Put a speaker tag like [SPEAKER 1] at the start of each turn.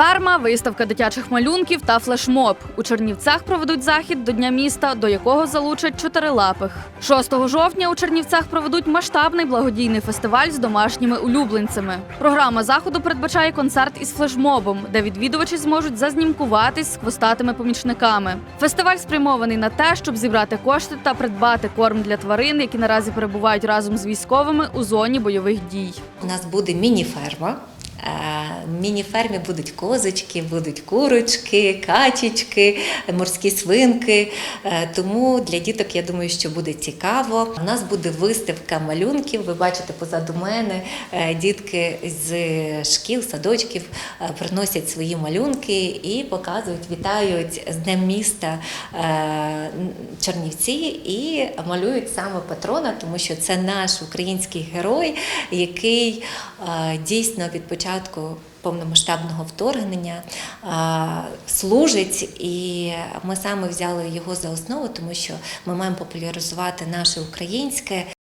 [SPEAKER 1] Мініферма, виставка дитячих малюнків та флешмоб. У Чернівцях проведуть захід до Дня міста, до якого залучать чотирилапих. 6 жовтня у Чернівцях проведуть масштабний благодійний фестиваль з домашніми улюбленцями. Програма заходу передбачає концерт із флешмобом, де відвідувачі зможуть зазнімкуватись з хвостатими помічниками. Фестиваль спрямований на те, щоб зібрати кошти та придбати корм для тварин, які наразі перебувають разом з військовими у зоні бойових дій.
[SPEAKER 2] У нас буде міні-ферма. Е, міні-фермі будуть козочки, будуть курочки, качечки, морські свинки. Е, Тому для діток я думаю, що буде цікаво. У нас буде виставка малюнків. Ви бачите позаду мене е, дітки з шкіл, садочків приносять свої малюнки і показують, вітають з Днем міста Чернівці і малюють саме патрона, тому що це наш український герой, який дійсно від початку повномасштабного вторгнення служить, і ми саме взяли його за основу, тому що ми маємо популяризувати наше українське.